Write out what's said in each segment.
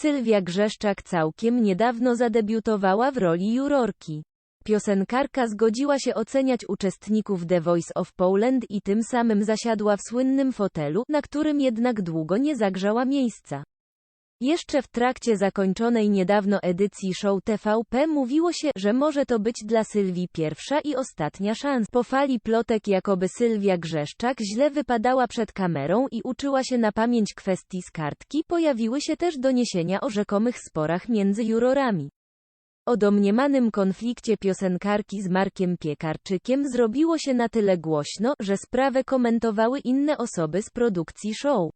Sylwia Grzeszczak całkiem niedawno zadebiutowała w roli jurorki. Piosenkarka zgodziła się oceniać uczestników The Voice of Poland i tym samym zasiadła w słynnym fotelu, na którym jednak długo nie zagrzała miejsca. Jeszcze w trakcie zakończonej niedawno edycji show TVP mówiło się, że może to być dla Sylwii pierwsza i ostatnia szansa. Po fali plotek jakoby Sylwia Grzeszczak źle wypadała przed kamerą i uczyła się na pamięć kwestii z kartki, pojawiły się też doniesienia o rzekomych sporach między jurorami. O domniemanym konflikcie piosenkarki z Markiem Piekarczykiem zrobiło się na tyle głośno, że sprawę komentowały inne osoby z produkcji show.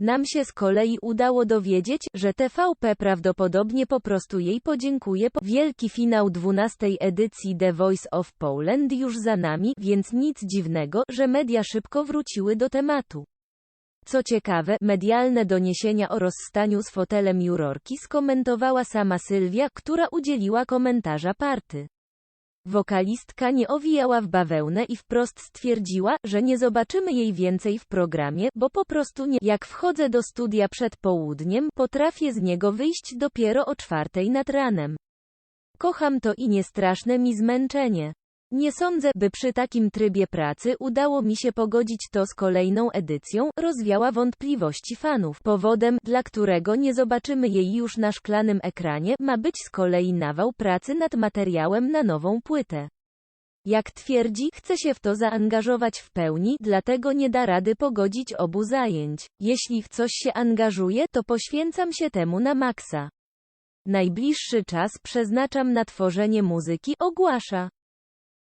Nam się z kolei udało dowiedzieć, że TVP prawdopodobnie po prostu jej podziękuje. Po Wielki finał 12 edycji The Voice of Poland już za nami, więc nic dziwnego, że media szybko wróciły do tematu. Co ciekawe, medialne doniesienia o rozstaniu z fotelem jurorki skomentowała sama Sylwia, która udzieliła komentarza party. Wokalistka nie owijała w bawełnę i wprost stwierdziła, że nie zobaczymy jej więcej w programie, bo po prostu nie. Jak wchodzę do studia przed południem, potrafię z niego wyjść dopiero o czwartej nad ranem. Kocham to i nie straszne mi zmęczenie. Nie sądzę, by przy takim trybie pracy udało mi się pogodzić to z kolejną edycją, rozwiała wątpliwości fanów. Powodem, dla którego nie zobaczymy jej już na szklanym ekranie, ma być z kolei nawał pracy nad materiałem na nową płytę. Jak twierdzi, chce się w to zaangażować w pełni, dlatego nie da rady pogodzić obu zajęć. Jeśli w coś się angażuję, to poświęcam się temu na maksa. Najbliższy czas przeznaczam na tworzenie muzyki, ogłasza.